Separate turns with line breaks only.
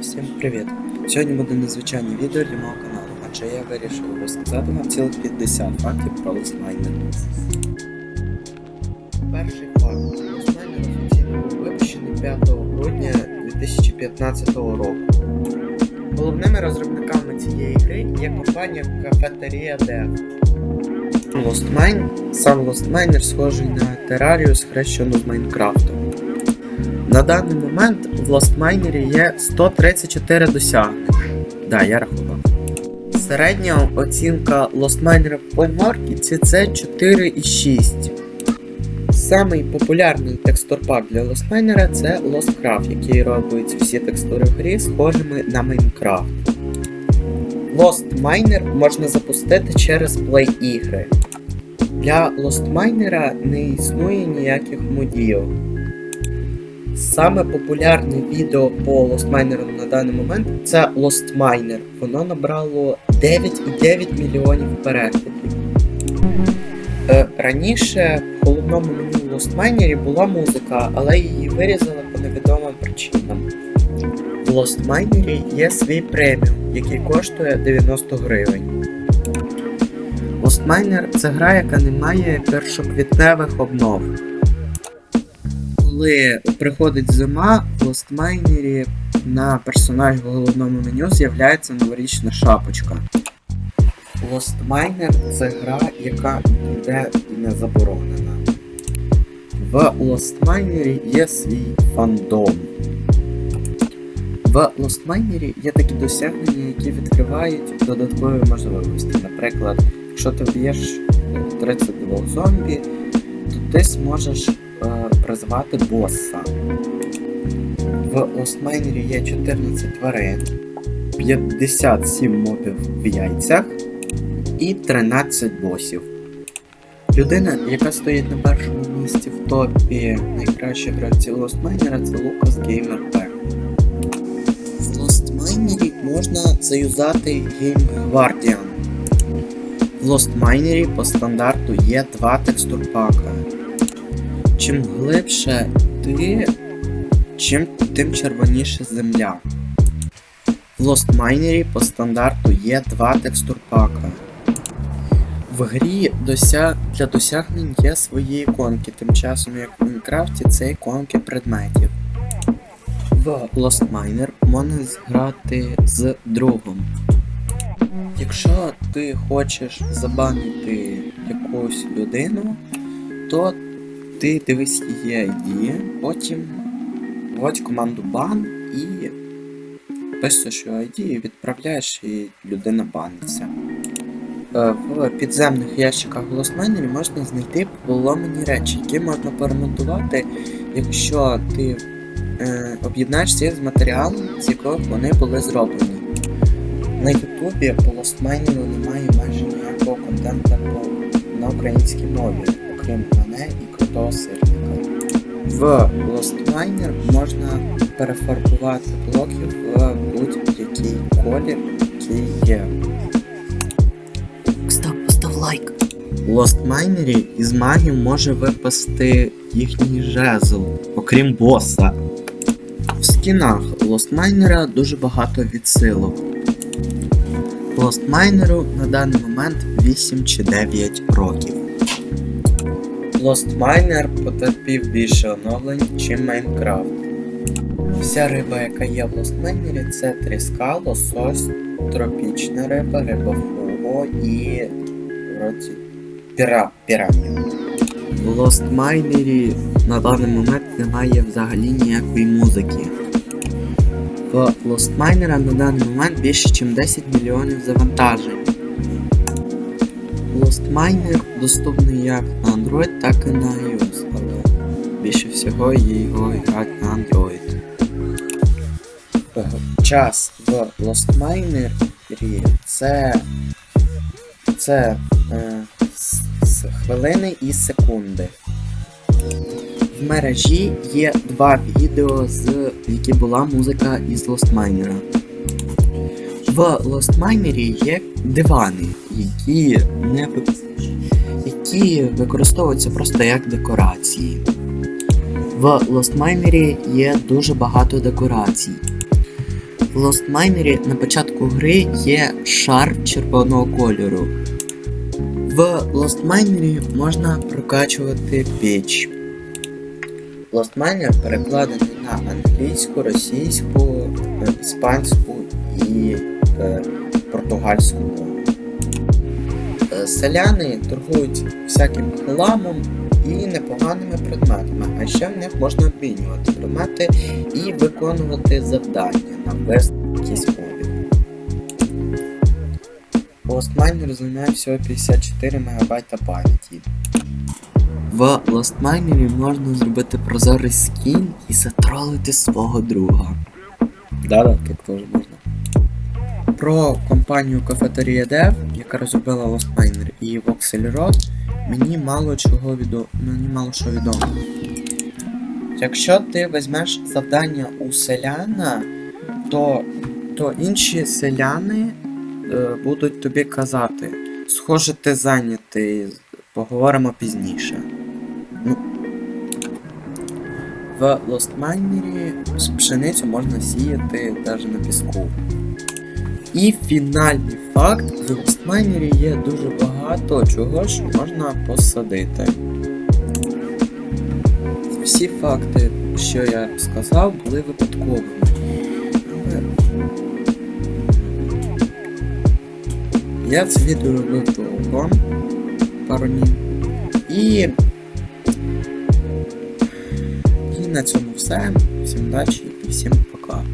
Всім привіт! Сьогодні буде незвичайне відео для мого каналу, адже я вирішив розказати вам цілих 50 фактів про листмайнер. Перший факт. Листмайнер офіційно був випущений 5 грудня 2015 року. Головними розробниками цієї гри є компанія Cafeteria Dev. Lostmine, сам Lostminer схожий на Terraria схрещену з Майнкрафтом. На даний момент в Lostminer є 134 досягнення. Да, я рахував. Середня оцінка Lostminer в PlayMarket це 4,6. Самий популярний текстурпак для Lostminer це LostCraft, який робить всі текстури в грі схожими на Minecraft. Lostminer можна запустити через Play ігри. Для Lostminer не існує ніяких модів. Саме популярне відео по Lostminer на даний момент це Lostminer. Воно набрало 9,9 мільйонів переглядів. Е, раніше в головному меню Lostminer була музика, але її вирізали по невідомим причинам. В Lostminer є свій преміум, який коштує 90 гривень. Lostminer це гра, яка не має першоквітневих обнов. Коли приходить зима, в Lostminer на персонажі в головному меню з'являється новорічна шапочка. Lostminer це гра, яка ніде не заборонена. В Lostminer є свій фандом. В Lostminer є такі досягнення, які відкривають додаткові можливості. Наприклад, якщо ти вб'єш 32 зомбі, то ти зможеш призвати боса. В Lostminer є 14 тварин, 57 мобів в яйцях і 13 босів. Людина, яка стоїть на першому місці в топі найкращих гравців Lostminer, це Лукас Gamer Pack. В Lostminer можна заюзати Game Guardian. В Lostminer по стандарту є два текстурпака. Чим глибше ти, чим тим червоніше земля. В Lostminer по стандарту є два текстурпака. В грі дося... для досягнень є свої іконки, тим часом як в Мінкрафті це іконки предметів. В Lost Miner можна зграти з другом. Якщо ти хочеш забанити якусь людину, то ти дивись її ID, потім вводь команду ban і пишеш ID і відправляєш і людина баниться. Е, В підземних ящиках Lostminer можна знайти поломані речі, які можна поремонтувати, якщо ти е, об'єднаєшся з матеріалом, з якого вони були зроблені. На Ютубі по Lostminer немає майже ніякого контенту на українській мові, окрім мене і крутого сирника. В Lostminer можна перефарбувати блоки в будь-який колір, який є. Став, постав лайк. У Lostminer із магів може випасти їхній жезл, окрім боса. В скінах Lostminer дуже багато відсилок. Lostminer на даний момент 8 чи 9 років. Lostminer потерпів більше оновлень, чим Майнкрафт. Вся риба, яка є в Lostminer, це тріска, лосось, тропічна риба, риба фуго і вроді піра, піранія. В Lostminer на даний момент немає взагалі ніякої музики. В Lostminer на даний момент більше, ніж 10 мільйонів завантажень. Lostminer доступний як на Android, так і на iOS, але більше всього є його грати на Android. Час в Lostminer це, це е, с- с- хвилини і секунди. В мережі є два відео, з які була музика із Lostminer. В Lostminer є дивани, які не які використовуються просто як декорації. В Lostminer є дуже багато декорацій. В Lost Miner на початку гри є шар червоного кольору. В Lost Miner можна прокачувати піч. Lost Miner перекладений на англійську, російську, е, іспанську і е, португальську мову. Селяни торгують всяким хламом і непоганими предметами, а ще в них можна обмінювати предмети і виконувати завдання на весь якийсь обіг. Lostminer займає всього 54 МБ пам'яті. В Lostminer можна зробити прозорий скін і затролити свого друга. Да-да, так теж можна. Про компанію Cafeteria Dev, яка розробила Lostminer і Voxelrod, мені мало чого відомо. Мені мало що відомо. Якщо ти візьмеш завдання у селяна, то, то інші селяни е, будуть тобі казати, схоже, ти зайнятий, поговоримо пізніше. Ну, в з пшеницю можна сіяти навіть на піску. І фінальний факт, в Lostminer є дуже багато чого, що можна посадити. Всі факти, що я сказав, були випадковими. Я це відео робив довго, пару днів. І... І на цьому все. Всім удачі і всім пока.